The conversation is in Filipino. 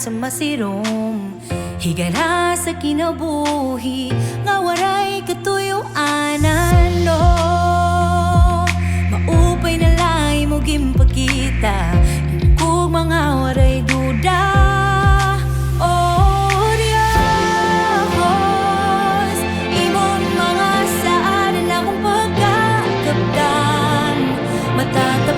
sa masirom Higala sa kinabuhi Nga waray katuyo analo Maupay na lay mo gimpakita Kung mga waray duda. Matatapos